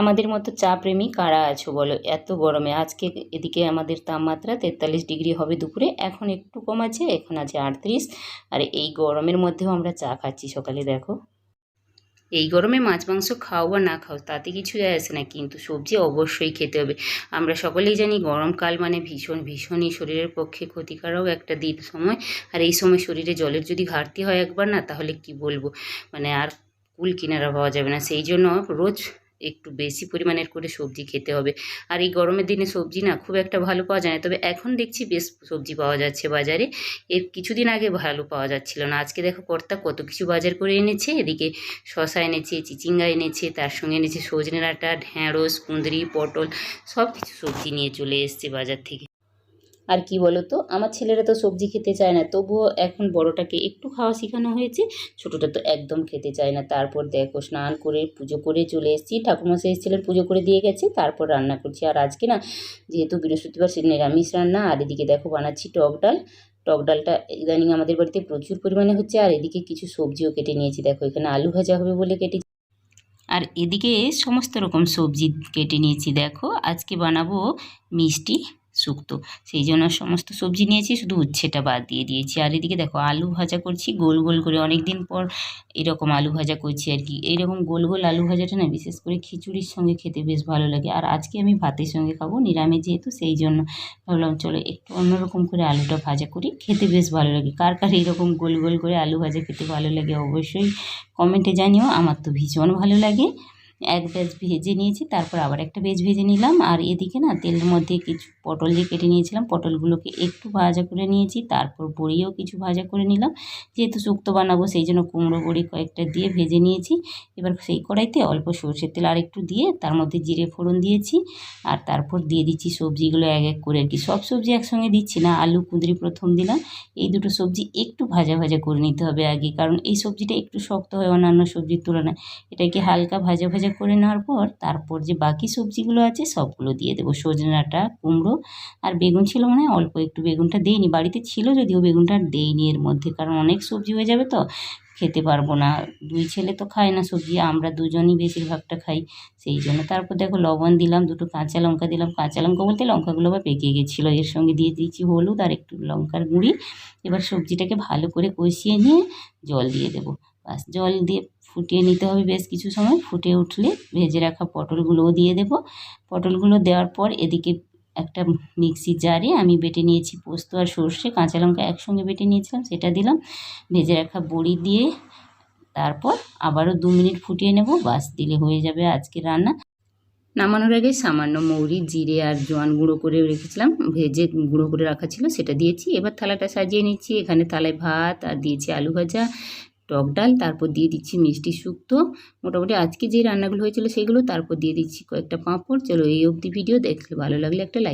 আমাদের মতো চা প্রেমী কারা আছো বলো? এত গরমে। আজকে এদিকে আমাদের তাপমাত্রা তেতাল্লিশ ডিগ্রি হবে দুপুরে, এখন একটু কম আছে, এখন আছে আটত্রিশ। আর এই গরমের মধ্যেও আমরা চা খাচ্ছি সকালে, দেখো। এই গরমে মাছ, মাংস খাও বা না খাও, তাতে কিছু আসে না, কিন্তু সবজি অবশ্যই খেতে হবে। আমরা সকলেই জানি গরমকাল মানে ভীষণ, ভীষণই শরীরের পক্ষে ক্ষতিকারক একটা দিন, সময়। আর এই সময় শরীরে জলের যদি ঘাটতি হয় একবার না, তাহলে কি বলব? মানে আর কুল কিনারা পাওয়া যাবে না। সেই জন্য রোজ একটু বেশি পরিমাণের করে সবজি খেতে হবে। আর এই গরমের দিনে সবজি না খুব একটা ভালো পাওয়া যায় না। তবে এখন দেখছি বেশ সবজি পাওয়া যাচ্ছে বাজারে। এর কিছুদিন আগে ভালো পাওয়া যাচ্ছিল না। আজকে দেখো কর্তা কত কিছু বাজার করে এনেছে। এদিকে শশা এনেছে, চিচিঙ্গা এনেছে, তার সঙ্গে এনেছে সজনে ডাঁটা ঢ্যাঁড়স কুঁদরি, পটল সব কিছু সবজি নিয়ে চলে এসছে বাজার থেকে। আর কি বলো তো আমার ছেলেরা তো সবজি খেতে চায় না, তবুও এখন বড়টাকে একটু খাওয়া শেখানো হয়েছে, ছোটোটা তো একদম খেতে চায় না। তারপর দেখো স্নান করে পুজো করে চলে এসেছি, ঠাকুরমশাই এসেছিলেন পুজো করে দিয়ে গেছে, তারপর রান্না করছি। আর আজকে না, যেহেতু বৃহস্পতিবার সে নিরামিষ রান্না, আর এদিকে দেখো বানাচ্ছি টক ডাল। টক ডালটা ইদানিং আমাদের বাড়িতে প্রচুর পরিমাণে হচ্ছে, আর এদিকে কিছু সবজিও কেটে নিয়েছি। দেখো এখানে আলু ভাজা হবে বলে কেটে আর এদিকে সমস্ত রকম সবজি কেটে নিয়েছি। দেখো আজকে বানাবো মিষ্টি। শুক্তো। সেই জন্য সমস্ত সবজি নিয়েছি, শুধু উচ্ছেটা বাদ দিয়ে দিয়েছি। আর এদিকে দেখো, আলু ভাজা করছি, গোল গোল করে অনেক দিন পর এরকম আলু ভাজা করছি আর কি। এইরকম গোল গোল আলু ভাজাটা না, বিশেষ করে খিচুড়ির সঙ্গে খেতে বেশ ভালো লাগে। আর আজকে আমি ভাতের সঙ্গে খাব, নিরামিষ যেহেতু, সেই জন্য ভাবলাম চলো একটু অন্যরকম করে আলুটা ভাজা করি, খেতে বেশ ভালো লাগে। কার কার এইরকম গোল গোল করে আলু ভাজা খেতে ভালো লাগে অবশ্যই কমেন্টে জানিও, আমার তো ভীষণ ভালো লাগে। এক ব্যাচ ভেজে নিয়েছি, তারপর আবার একটা ব্যাচ ভেজে নিলাম। আর এদিকে না তেলের মধ্যে কিছু পটল দিয়ে কেটে নিয়েছিলাম। পটলগুলোকে একটু ভাজা করে নিয়েছি, তারপর বড়িও কিছু ভাজা করে নিলাম। যেহেতু শুক্তো বানাবো, সেই জন্য কুমড়ো বড়ি কয়েকটা দিয়ে ভেজে নিয়েছি। এবার সেই কড়াইতে অল্প সর্ষের তেল আর একটু দিয়ে তার মধ্যে জিরে ফোড়ন দিয়েছি। আর তারপর দিয়ে দিচ্ছি সবজিগুলো এক এক করে আর কি সব সবজি একসঙ্গে দিচ্ছি না, আলু, কুঁদরি প্রথম দিলাম। এই দুটো সবজি একটু ভাজা ভাজা করে নিতে হবে আগে, কারণ এই সবজিটা একটু শক্ত হয় অন্যান্য সবজির তুলনায়। এটাকে হালকা ভাজা ভাজা করে নেওয়ার পর তারপর যে বাকি সবজিগুলো আছে সবগুলো দিয়ে দেবো। সজনে ডাঁটা, কুমড়ো আর বেগুন ছিল মানে অল্প একটু বেগুনটা দেইনি। বাড়িতে ছিল যদিও বেগুনটা দেইনি এর মধ্যে, কারণ অনেক সবজি হয়ে যাবে তো, খেতে পারব না। দুই ছেলে তো খায় না সবজি, আমরা দুজনই বেশিরভাগটা খাই, সেই জন্য তারপর দেখো লবণ দিলাম, দুটো কাঁচা লঙ্কা দিলাম। কাঁচা লঙ্কা বলতে লঙ্কাগুলো আবার পেকে গেছিল, এর সঙ্গে দিয়ে দিয়েছি হলুদ আর একটু লঙ্কার গুঁড়ি। এবার সবজিটাকে ভালো করে কষিয়ে নিয়ে জল দিয়ে দেবো। বাস জল দিয়ে ফুটিয়ে নিতে হবে বেশ কিছু সময়। ফুটে উঠলে ভেজে রাখা পটলগুলোও দিয়ে দেবো। পটলগুলো দেওয়ার পর এদিকে একটা মিক্সি জারে আমি বেটে নিয়েছি পোস্ত আর সর্ষে। কাঁচা লঙ্কা একসঙ্গে বেটে নিয়েছিলাম, সেটা দিলাম। ভেজে রাখা বড়ি দিয়ে তারপর আবারও দু মিনিট ফুটিয়ে নেব, বাস দিলে হয়ে যাবে আজকে রান্না। নামানোর আগে সামান্য মৌরি, জিরে আর জোয়ান গুঁড়ো করে রেখেছিলাম। ভেজে গুঁড়ো করে রাখা ছিল, সেটা দিয়েছি। এবার থালাটা সাজিয়ে নিচ্ছি। এখানে থালায় ভাত আর দিয়েছি আলু ভাজা। টক ডাল, তারপর দিয়ে দিচ্ছি মিষ্টি শুক্তো। মোটামুটি আজকে যে রান্নাগুলো হয়েছিল সেগুলো তারপর দিয়ে দিচ্ছি কয়েকটা পাঁপড়। চলো এই অবধি ভিডিও দেখলে ভালো লাগলে একটা লাইক